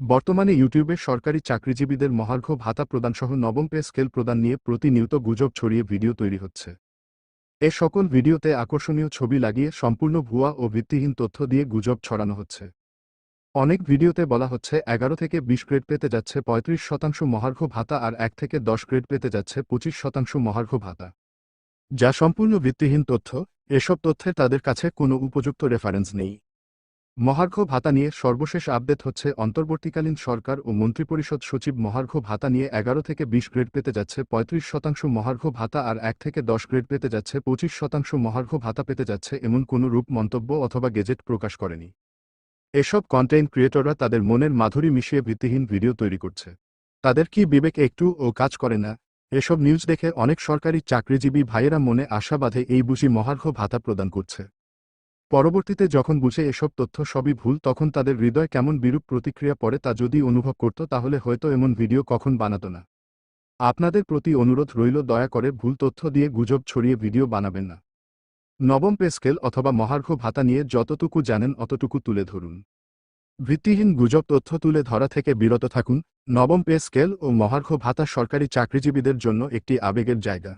বর্তমানে ইউটিউবে সরকারি চাকরিজীবীদের মহার্ঘ ভাতা প্রদানসহ নবম পে স্কেল প্রদান নিয়ে প্রতিনিয়ত গুজব ছড়িয়ে ভিডিও তৈরি হচ্ছে। এ সকল ভিডিওতে আকর্ষণীয় ছবি লাগিয়ে সম্পূর্ণ ভুয়া ও ভিত্তিহীন তথ্য দিয়ে গুজব ছড়ানো হচ্ছে। অনেক ভিডিওতে বলা হচ্ছে, এগারো থেকে বিশ গ্রেড পেতে যাচ্ছে পঁয়ত্রিশ শতাংশ মহার্ঘ ভাতা আর এক থেকে দশ গ্রেড পেতে যাচ্ছে পঁচিশ শতাংশ মহার্ঘ ভাতা। যা সম্পূর্ণ ভিত্তিহীন তথ্য, এসব তথ্যের তাদের কাছে কোনো উপযুক্ত রেফারেন্স নেই। মহার্ঘ ভাতা নিয়ে সর্বশেষ আপডেট হচ্ছে অন্তর্বর্তীকালীন সরকার ও মন্ত্রিপরিষদ সচিব মহার্ঘ ভাতা নিয়ে এগারো থেকে বিশ গ্রেড পেতে যাচ্ছে পঁয়ত্রিশ শতাংশ মহার্ঘ ভাতা আর এক থেকে দশ গ্রেড পেতে যাচ্ছে পঁচিশ শতাংশ মহার্ঘ ভাতা পেতে যাচ্ছে এমন কোনো রূপ মন্তব্য অথবা গেজেট প্রকাশ করেনি। এসব কন্টেন্ট ক্রিয়েটররা তাদের মনের মাধুরী মিশিয়ে ভিত্তিহীন ভিডিও তৈরি করছে। তাদের কি বিবেক একটু ও কাজ করে না? এসব নিউজ দেখে অনেক সরকারি চাকরিজীবী ভাইয়েরা মনে আশা বাঁধে এই বুঝি মহার্ঘ ভাতা প্রদান করছে। পরবর্তীতে যখন বুঝে এসব তথ্য সবই ভুল, তখন তাদের হৃদয় কেমন বিরূপ প্রতিক্রিয়া পড়ে তা যদি অনুভব করত, তাহলে হয়তো এমন ভিডিও কখন বানাত না। আপনাদের প্রতি অনুরোধ রইল, দয়া করে ভুল তথ্য দিয়ে গুজব ছড়িয়ে ভিডিও বানাবেন না। নবম পেস্কেল অথবা মহার্ঘ ভাতা নিয়ে যতটুকু জানেন, অতটুকু তুলে ধরুন। ভিত্তিহীন গুজব তথ্য তুলে ধরা থেকে বিরত থাকুন। নবম পে স্কেল ও মহার্ঘ ভাতা সরকারি চাকরিজীবীদের জন্য একটি আবেগের জায়গা।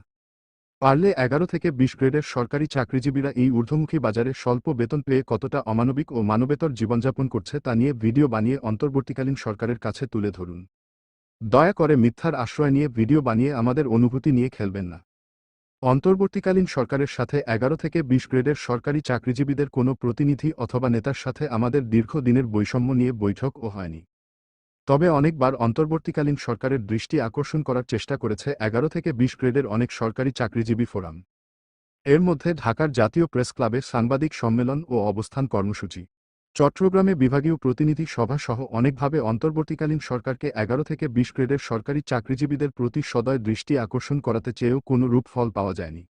পারলে এগারো থেকে বিশ গ্রেডের সরকারি চাকরিজীবীরা এই ঊর্ধ্বমুখী বাজারে স্বল্প বেতন পেয়ে কতটা অমানবিক ও মানবেতর জীবনযাপন করছে তা নিয়ে ভিডিও বানিয়ে অন্তর্বর্তীকালীন সরকারের কাছে তুলে ধরুন। দয়া করে মিথ্যার আশ্রয় নিয়ে ভিডিও বানিয়ে আমাদের অনুভূতি নিয়ে খেলবেন না। অন্তর্বর্তীকালীন সরকারের সাথে এগারো থেকে বিশ গ্রেডের সরকারি চাকরিজীবীদের কোনো প্রতিনিধি অথবা নেতার সাথে আমাদের দীর্ঘদিনের বৈষম্য নিয়ে বৈঠকও হয়নি। তবে অনেকবার অন্তর্বর্তীকালীন সরকারের দৃষ্টি আকর্ষণ করার চেষ্টা করেছে এগারো থেকে বিশ গ্রেডের অনেক সরকারি চাকরিজীবী ফোরাম। এর মধ্যে ঢাকার জাতীয় প্রেস ক্লাবে সাংবাদিক সম্মেলন ও অবস্থান কর্মসূচি। চট্টগ্রামে বিভাগীয় প্রতিনিধি সভা সহ অনেকভাবে অন্তর্বর্তীকালীন সরকারকে এগারো থেকে বিশ গ্রেডের সরকারি চাকরিজীবীদের প্রতি সদয় দৃষ্টি আকর্ষণ করাতে চেয়েও কোনো রূপ ফল পাওয়া যায়নি।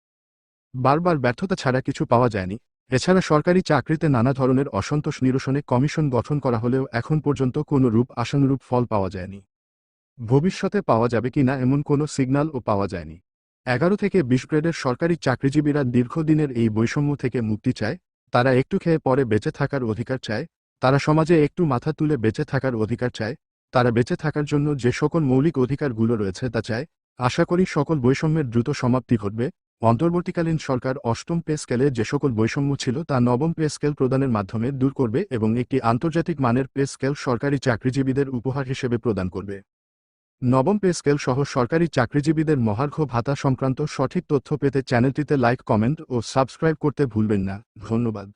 বারবার ব্যর্থতা ছাড়া কিছু পাওয়া যায়নি। এছাড়া সরকারি চাকরিতে নানা ধরনের অসন্তোষ নিরসনে কমিশন গঠন করা হলেও এখন পর্যন্ত কোনো রূপ আশানুরূপ ফল পাওয়া যায়নি। ভবিষ্যতে পাওয়া যাবে কিনা এমন কোনো সিগন্যালও পাওয়া যায়নি। এগারো থেকে বিশ গ্রেডের সরকারি চাকরিজীবীরা দীর্ঘদিনের এই বৈষম্য থেকে মুক্তি চায়, তারা একটু খেয়ে পরে বেঁচে থাকার অধিকার চায়, তারা সমাজে একটু মাথা তুলে বেঁচে থাকার অধিকার চায়, তারা বেঁচে থাকার জন্য যে সকল মৌলিক অধিকারগুলো রয়েছে তা চায়, আশা করি সকল বৈষম্যের দ্রুত সমাপ্তি ঘটবে অন্তর্বর্তীকালীন সরকার অষ্টম পে স্কেলে যে সকল বৈষম্য ছিল তা নবম পে স্কেল প্রদানের মাধ্যমে দূর করবে এবং একটি আন্তর্জাতিক মানের পে স্কেল সরকারি চাকরিজীবীদের উপহার হিসেবে প্রদান করবে। নবম পে স্কেল সহ সরকারি চাকরিজীবীদের মহার্ঘ ভাতা সংক্রান্ত সঠিক তথ্য পেতে চ্যানেলটিতে লাইক, কমেন্ট ও সাবস্ক্রাইব করতে ভুলবেন না। ধন্যবাদ।